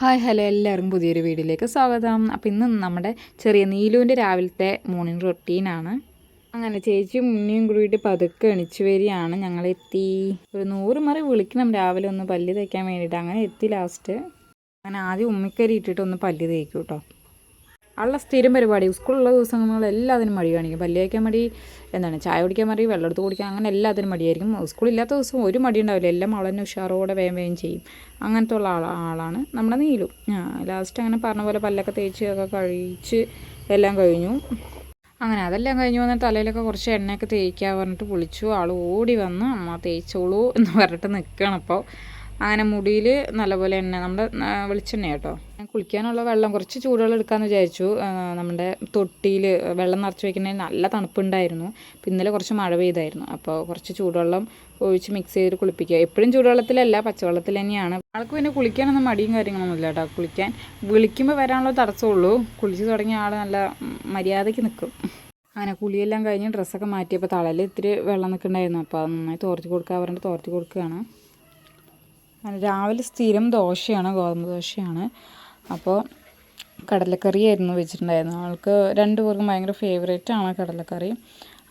Hi hello എല്ലാവർക്കും പുതിയൊരു വീഡിയോയിലേക്ക് സ്വാഗതം. അപ്പോൾ ഇന്ന് നമ്മുടെ ചെറിയ നീലുവിന്റെ രാവിലത്തെ മോർണിംഗ് റൊട്ടീനാണ് അങ്ങനെ ചേച്ചി മുന്നിയും കൂടിയിട്ട് പതുക്കെ എണിച്ചു വരികയാണ്. ഞങ്ങളെത്തി ഒരു നൂറ് മറി വിളിക്കണം രാവിലെ ഒന്ന് പല്ല് തേക്കാൻ വേണ്ടിയിട്ട്. അങ്ങനെ എത്തി ലാസ്റ്റ് അങ്ങനെ ആദ്യം ഉമ്മിക്കരി ഇട്ടിട്ട് ഒന്ന് പല്ല് തേക്കും കേട്ടോ ഉള്ള സ്ഥിരം പരിപാടി. സ്കൂളുള്ള ദിവസങ്ങളിൽ എല്ലാത്തിനും മടി കാണിക്കും പല്ല് കഴിക്കാൻ മടി എന്താണ് ചായ കുടിക്കാൻ മടി വെള്ളം എടുത്ത് കുടിക്കാൻ അങ്ങനെ എല്ലാത്തിനും മടിയായിരിക്കും. സ്കൂളില്ലാത്ത ദിവസം ഒരു മടി ഉണ്ടാവില്ല. എല്ലാം അവളെന്നെ ഉഷാറോടെ വേം വേം ചെയ്യും. അങ്ങനത്തെ ഉള്ള ആളാ ആളാണ് നമ്മുടെ നീലു. ലാസ്റ്റ് അങ്ങനെ പറഞ്ഞ പോലെ പല്ലൊക്കെ തേച്ച് ഒക്കെ കഴിച്ച് എല്ലാം കഴിഞ്ഞു. അങ്ങനെ അതെല്ലാം കഴിഞ്ഞ് വന്ന് തലയിലൊക്കെ കുറച്ച് എണ്ണയൊക്കെ തേക്കാൻ പറഞ്ഞിട്ട് വിളിച്ചു. ആൾ ഓടി വന്ന് അമ്മ തേച്ചോളൂ എന്ന് പറഞ്ഞിട്ട് നിൽക്കണം അപ്പോൾ. അങ്ങനെ മുടിയിൽ നല്ലപോലെ എണ്ണ നമ്മുടെ വെളിച്ചെണ്ണ കേട്ടോ. കുളിക്കാനുള്ള വെള്ളം കുറച്ച് ചൂടുവെള്ളം എടുക്കാമെന്ന് വിചാരിച്ചു. നമ്മുടെ തൊട്ടിയിൽ വെള്ളം നിറച്ച് വയ്ക്കുന്നതിന് നല്ല തണുപ്പുണ്ടായിരുന്നു. അപ്പം ഇന്നലെ കുറച്ച് മഴ പെയ്തായിരുന്നു. അപ്പോൾ കുറച്ച് ചൂടുവെള്ളം ഒഴിച്ച് മിക്സ് ചെയ്ത് കുളിപ്പിക്കുക. എപ്പോഴും ചൂടുവെള്ളത്തിലല്ല പച്ചവെള്ളത്തിൽ തന്നെയാണ്. ആൾക്ക് പിന്നെ കുളിക്കാനൊന്നും മടിയും കാര്യങ്ങളൊന്നും ഇല്ല കേട്ടോ. കുളിക്കാൻ വിളിക്കുമ്പോൾ വരാനുള്ള തടസ്സമുള്ളൂ. കുളിച്ച് തുടങ്ങിയ ആൾ നല്ല മര്യാദയ്ക്ക് നിൽക്കും അങ്ങനെ കുളിയെല്ലാം കഴിഞ്ഞ് ഡ്രസ്സൊക്കെ മാറ്റിയപ്പോൾ തളയിൽ ഇത്തിരി വെള്ളം നിൽക്കുന്നുണ്ടായിരുന്നു അപ്പോൾ അത് നന്നായി തോർത്തി കൊടുക്കുക പറഞ്ഞിട്ട് തോർത്തി കൊടുക്കുകയാണ്. രാവിലെ സ്ഥിരം ദോശയാണ് ഗോതമ്പ് ദോശയാണ്. അപ്പോൾ കടലക്കറിയായിരുന്നു വെച്ചിട്ടുണ്ടായിരുന്നത്. ആൾക്ക് രണ്ടു പേർക്കും ഭയങ്കര ഫേവറേറ്റ് ആണ് കടലക്കറി.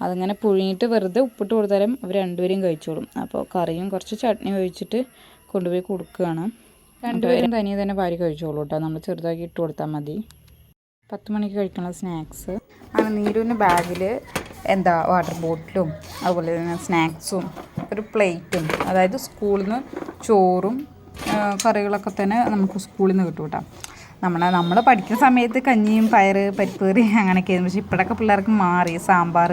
അതിങ്ങനെ പുഴുങ്ങിയിട്ട് വെറുതെ ഉപ്പിട്ട് കൊടുത്താലും അവർ രണ്ടുപേരും കഴിച്ചോളും. അപ്പോൾ കറിയും കുറച്ച് ചട്നി ഒഴിച്ചിട്ട് കൊണ്ടുപോയി കൊടുക്കുകയാണ്. രണ്ടുപേരും. തനിയെ തന്നെ പാരി കഴിച്ചോളൂ കേട്ടോ നമ്മൾ ചെറുതാക്കി ഇട്ട് കൊടുത്താൽ മതി. പത്ത് മണിക്ക് കഴിക്കാനുള്ള സ്നാക്സ്. ആണ് നീരുവിന്റെ ബാഗിൽ എന്താ വാട്ടർ ബോട്ടിലും അതുപോലെ തന്നെ സ്നാക്സും ഒരു പ്ലേറ്റും അതായത് സ്കൂളിൽ നിന്ന് ചോറും കറികളൊക്കെ തന്നെ നമുക്ക് സ്കൂളിൽ നിന്ന് കിട്ടും കേട്ടോ നമ്മളെ നമ്മൾ പഠിക്കുന്ന സമയത്ത് കഞ്ഞിയും പയർ പരിപ്പ് കറി അങ്ങനെയൊക്കെയായിരുന്നു. പക്ഷേ ഇപ്പോഴൊക്കെ പിള്ളേർക്ക് മാറി സാമ്പാർ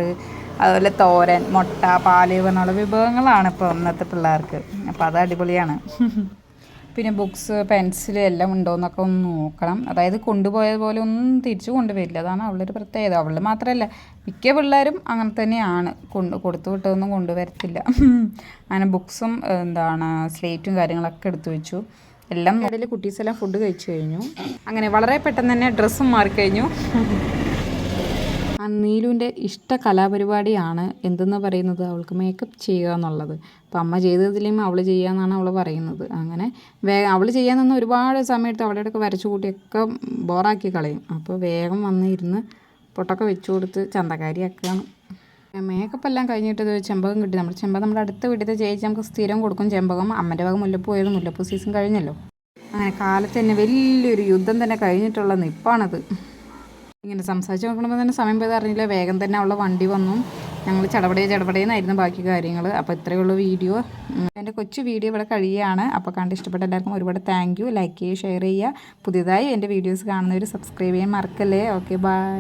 അതുപോലെ തോരൻ മുട്ട പാൽ പറഞ്ഞുള്ള വിഭവങ്ങളാണ് ഇപ്പോൾ ഇന്നത്തെ പിള്ളേർക്ക്. അപ്പോൾ അത് അടിപൊളിയാണ്. പിന്നെ ബുക്സ് പെൻസിൽ എല്ലാം ഉണ്ടോ എന്നൊക്കെ ഒന്ന് നോക്കണം. അതായത് കൊണ്ടുപോയത് പോലെ ഒന്നും തിരിച്ചു കൊണ്ടുവരില്ല. അതാണ് അവളുടെ ഒരു പ്രത്യേകത. അവൾ മാത്രമല്ല മിക്ക പിള്ളേരും അങ്ങനെ തന്നെയാണ്. കൊണ്ട് കൊടുത്തു വിട്ടതൊന്നും കൊണ്ടുവരത്തില്ല. അങ്ങനെ ബുക്സും എന്താണ് സ്ലേറ്റും കാര്യങ്ങളൊക്കെ എടുത്തു വെച്ചു. എല്ലാം ഇടയിൽ കുട്ടീസെല്ലാം ഫുഡ് കഴിച്ചു കഴിഞ്ഞു. അങ്ങനെ വളരെ പെട്ടെന്ന് തന്നെ ഡ്രസ്സും മാറിക്കഴിഞ്ഞു. നീലുവിന്റെ ഇഷ്ട കലാപരിപാടിയാണ് എന്തെന്ന് പറയുന്നത്? അവൾക്ക് മേക്കപ്പ് ചെയ്യുക എന്നുള്ളത്. അപ്പം അമ്മ ചെയ്തതിലും അവൾ ചെയ്യാമെന്നാണ് അവൾ പറയുന്നത്. അങ്ങനെ വേഗം അവൾ ചെയ്യാൻ നിന്ന് ഒരുപാട് സമയത്ത് അവളുടെ അടുത്ത് വരച്ചു കൂട്ടിയൊക്കെ ബോറാക്കി കളയും. അപ്പോൾ വേഗം വന്നിരുന്ന് പൊട്ടൊക്കെ വെച്ചു കൊടുത്ത് ചന്തക്കാരിയാക്കുകയാണ്. മേക്കപ്പ് എല്ലാം കഴിഞ്ഞിട്ട് ഇത് ചെമ്പകം കിട്ടി. നമ്മൾ ചെമ്പകം നമ്മുടെ അടുത്ത വീട്ടിൽ ചേച്ചി നമുക്ക് സ്ഥിരം കൊടുക്കും ചെമ്പകം. അമ്മന്റെ ഭാഗം മുല്ലപ്പൂ പോയത് മുല്ലപ്പൂ സീസൺ കഴിഞ്ഞല്ലോ. അങ്ങനെ കാലത്ത് തന്നെ വലിയൊരു യുദ്ധം തന്നെ കഴിഞ്ഞിട്ടുള്ള നിപ്പാണത്. ഇങ്ങനെ സംസാരിച്ച് നോക്കുമ്പോൾ തന്നെ സമയം പോയത് അറിഞ്ഞില്ല. വേഗം തന്നെ അവളെ വണ്ടി വന്നു. ഞങ്ങൾ ചടപടേ ചടപടേന്നായിരുന്നു ബാക്കി കാര്യങ്ങൾ അപ്പോൾ ഇത്രയേ ഉള്ളൂ വീഡിയോ. എന്റെ കൊച്ചു വീഡിയോ ഇവിടെ കഴിയുകയാണ്. അപ്പോൾ കണ്ട് ഇഷ്ടപ്പെട്ട എല്ലാവർക്കും ഒരുപാട് താങ്ക് യു ലൈക്ക് ചെയ്യുക ഷെയർ ചെയ്യുക. പുതിയതായി എന്റെ വീഡിയോസ് കാണുന്നവർ സബ്സ്ക്രൈബ് ചെയ്യാൻ മറക്കല്ലേ. Okay bye